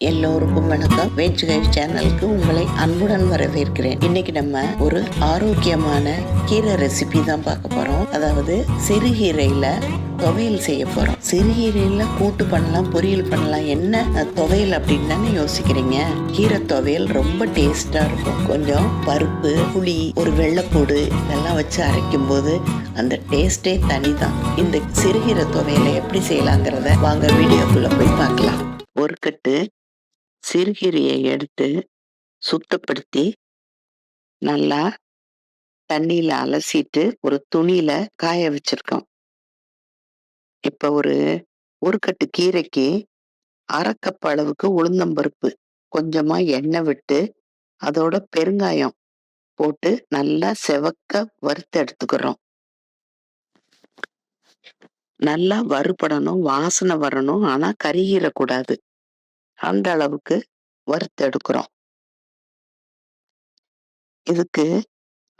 எல்லோருக்கும் வணக்கம். வெஜ் கைஃப் சேனலுக்கு உங்களை அன்புடன் வரவேற்கிறேன். இன்னைக்கு நம்ம ஒரு ஆரோக்கியமான கீரை ரெசிபி தான் பார்க்க போறோம். அதாவது சிறுகீரையில துவையல் செய்ய போறோம். சிறுகீரையில கூட்டு பண்ணலாம் பொரியல் பண்ணலாம். என்ன துவையல் அப்படின்னு தானே யோசிக்கிறீங்க. கீரை துவையல் ரொம்ப டேஸ்டா இருக்கும். கொஞ்சம் பருப்பு புளி ஒரு வெள்ளைப்பூடு இதெல்லாம் வச்சு அரைக்கும் போது அந்த டேஸ்டே தனிதான். இந்த சிறுகீரை துவையலை எப்படி செய்யலாங்கிறத வாங்க வீடியோக்குள்ள போய் பார்க்கலாம் சிறுகீரையை எடுத்து சுத்தப்படுத்தி நல்லா தண்ணியில் அலசிட்டு ஒரு துணியில காய வச்சிருக்கோம். இப்போ ஒரு ஒரு கட்டு கீரைக்கு அரை அளவுக்கு உளுந்தம்பருப்பு கொஞ்சமா எண்ணெய் விட்டு அதோட பெருங்காயம் போட்டு நல்லா செவக்க வறுத்து எடுத்துக்கிறோம். நல்லா வறுபடணும் வாசனை வரணும் ஆனா கருகிடக்கூடாது. அந்த அளவுக்கு வறுத்து எடுக்கிறோம். இதுக்கு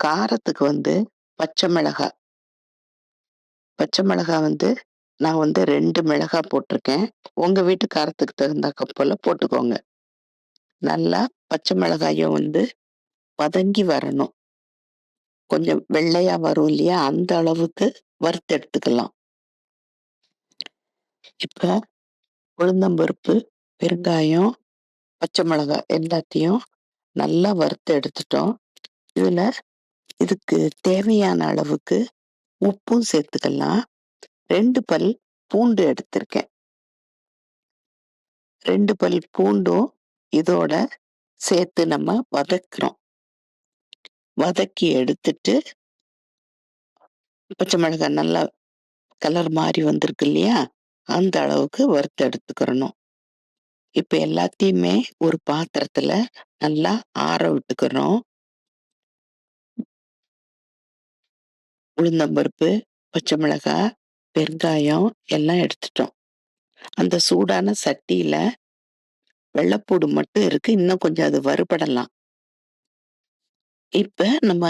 காரத்துக்கு வந்து பச்சை மிளகாய். பச்சை மிளகாய் வந்து நான் வந்து ரெண்டு மிளகாய் போட்டிருக்கேன். உங்கள் வீட்டு காரத்துக்கு தகுந்த போல் போட்டுக்கோங்க. நல்லா பச்சை மிளகாயும் வந்து வதங்கி வரணும். கொஞ்சம் வெள்ளையாக வரும் இல்லையா? அந்த அளவுக்கு வறுத்து எடுத்துக்கலாம். இப்போ உளுந்தம்பருப்பு பெருங்காயம் பச்சை மிளகாய் எல்லாத்தையும் நல்லா வறுத்து எடுத்துட்டோம். இதுல இதுக்கு தேவையான அளவுக்கு உப்பும் சேர்த்துக்கலாம். ரெண்டு பல் பூண்டு எடுத்திருக்கேன். ரெண்டு பல் பூண்டும் இதோட சேர்த்து நம்ம வதக்குறோம். வதக்கி எடுத்துட்டு பச்சை மிளகாய் நல்லா கலர் மாறி வந்திருக்கு இல்லையா? அந்த அளவுக்கு வறுத்து எடுத்துக்கிறணும். இப்ப எல்லாத்தையுமே ஒரு பாத்திரத்துல நல்லா ஆற விட்டுக்கிறோம். உளுந்தம்பருப்பு பச்சை மிளகாய் பெருங்காயம் எல்லாம் எடுத்துட்டோம். அந்த சூடான சட்டியில வெள்ளைப்பூடு மட்டும் இருக்கு. இன்னும் கொஞ்சம் அது வறுபடலாம். இப்ப நம்ம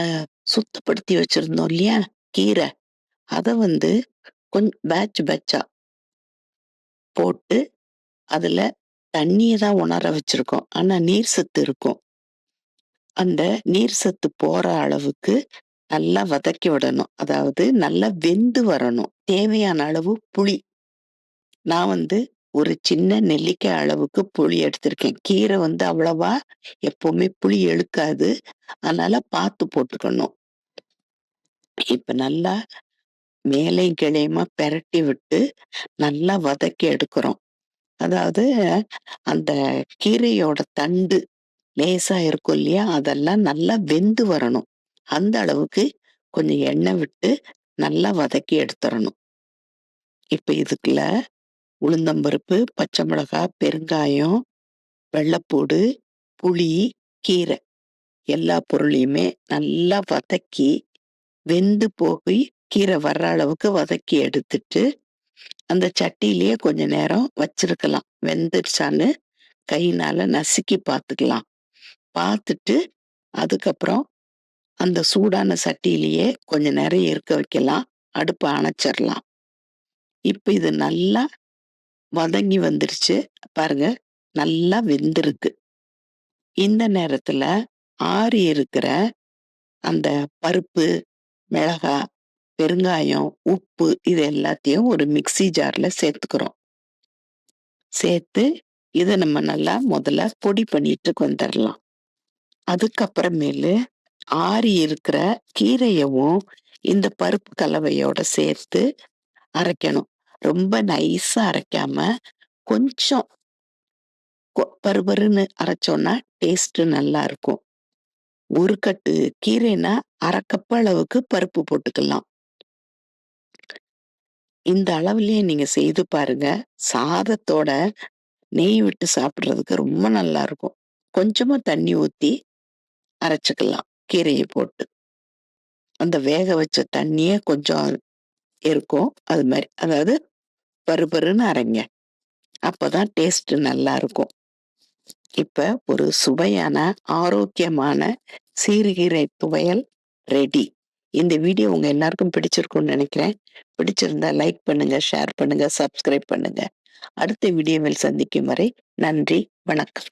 சுத்தப்படுத்தி வச்சிருந்தோம் இல்லையா? கீரை. அத வந்து கொஞ்சம் பேட்ச் பேட்சா போட்டு அதுல தண்ணியை தான் உணர வச்சிருக்கோம். ஆனா நீர் சத்து இருக்கும். அந்த நீர் சத்து போற அளவுக்கு நல்லா வதக்கி விடணும். அதாவது நல்லா வெந்து வரணும். தேவையான அளவு புளி. நான் வந்து ஒரு சின்ன நெல்லிக்காய் அளவுக்கு புளி எடுத்திருக்கேன். கீரை வந்து அவ்வளவா எப்பவுமே புளி இழுக்காது அதனால பார்த்து போட்டுக்கணும். இப்ப நல்லா மேலையும் கிளையுமா பெரட்டி விட்டு நல்லா வதக்கி எடுக்கிறோம். அதாவது அந்த கீரையோட தண்டு லேசா இருக்கும் இல்லையா? அதெல்லாம் நல்லா வெந்து வரணும். அந்த அளவுக்கு கொஞ்சம் எண்ணெய் விட்டு நல்லா வதக்கி எடுத்துடணும் இப்ப இதுக்குள்ள உளுந்தம்பருப்பு பச்சை மிளகாய் பெருங்காயம் வெள்ளைப்பூடு புளி கீரை எல்லா பொருளையுமே நல்லா வதக்கி வெந்து போய் கீரை வர்ற அளவுக்கு வதக்கி எடுத்துட்டு அந்த சட்டியிலேயே கொஞ்ச நேரம் வச்சிருக்கலாம். வெந்துருச்சான்னு கையினால நசுக்கி பார்த்துக்கலாம். பார்த்துட்டு அதுக்கப்புறம் அந்த சூடான சட்டியிலேயே கொஞ்ச நேரம் இருக்க வைக்கலாம். அடுப்பை அணைச்சிடலாம். இப்போ இது நல்லா வதங்கி வந்துருச்சு. பாருங்க நல்லா வெந்திருக்கு. இந்த நேரத்தில் ஆறி இருக்கிற அந்த பருப்பு மிளகாய் பெருங்காயம் உப்பு இது எல்லாத்தையும் ஒரு மிக்ஸி ஜார்ல சேர்த்துக்கிறோம். சேர்த்து இதை நம்ம நல்லா முதல்ல பொடி பண்ணிட்டு வந்துடலாம் அதுக்கப்புறமேலு ஆறி இருக்கிற கீரையவும் இந்த பருப்பு கலவையோட சேர்த்து அரைக்கணும். ரொம்ப நைஸா அரைக்காம கொஞ்சம் கொ- பருபருன்னு அரைச்சோம்னா டேஸ்ட் நல்லா இருக்கும். ஒரு கட்டு கீரைனா அரைக்கப்ப அளவுக்கு பருப்பு போட்டுக்கலாம். இந்த அளவுலயே நீங்க செய்து பாருங்க. சாதத்தோட நெய் விட்டு சாப்பிட்றதுக்கு ரொம்ப நல்லா இருக்கும் கொஞ்சமா தண்ணி ஊத்தி அரைச்சிக்கலாம். கீரையை போட்டு. அந்த வேக வச்ச தண்ணியே கொஞ்சம் இருக்கும். அது மாதிரி அதாவது பருபருன்னு அரைங்க. அப்போதான் டேஸ்ட் நல்லா இருக்கும் இப்ப ஒரு சுவையான ஆரோக்கியமான சீர்கீரை துவையல் ரெடி. இந்த வீடியோ உங்க எல்லாருக்கும் பிடிச்சிருக்கும்னு நினைக்கிறேன். பிடிச்சிருந்தா லைக் பண்ணுங்க ஷேர் பண்ணுங்க சப்ஸ்கிரைப் பண்ணுங்க. அடுத்த வீடியோவில் சந்திக்கும் வரை நன்றி வணக்கம்.